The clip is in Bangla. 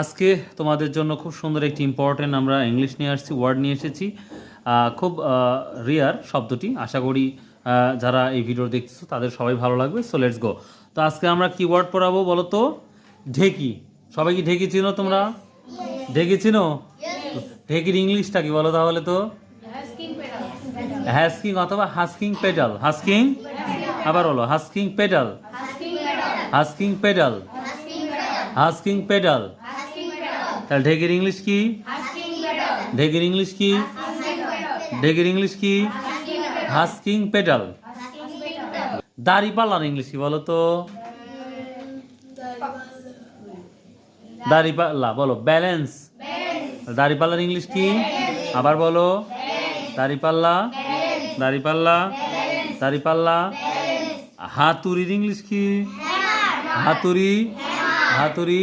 আজকে তোমাদের জন্য খুব সুন্দর একটি ইম্পর্টেন্ট আমরা ইংলিশ নিয়ে আসছি ওয়ার্ড নিয়ে এসেছি। খুব রিয়ার শব্দটি। আশা করি যারা এই ভিডিও দেখতেছো তাদের সবাই ভালো লাগবে। সো লেটস গো তো আজকে আমরা কি ওয়ার্ড পড়াবো বলো তো? ঢেকি। সবাই কি ঢেকি চিনো তোমরা? ঢেকি চিনো? ঢেকির ইংলিশটা কি বলো তাহলে তো? হ্যাস্কিং অথবা হাস্কিং পেডাল হাস্কিং আবার বলো husking pedal husking pedal husking pedal তাহলে ঢেকির ইংলিশ কি? ঢেকির ইংলিশ কি? ঢেকির ইংলিশ কি? হাস্কিং পেডাল দাড়ি পাল্লার ইংলিশ কি বলো তো? দাড়ি পাল্লা বলো ব্যালেন্স দাড়ি পাল্লার ইংলিশ কি? আবার বলো। দাড়ি পাল্লা দাড়ি পাল্লা দাড়ি পাল্লা হাতুড়ির ইংলিশ কি? হাতুড়ি। হাতুড়ি?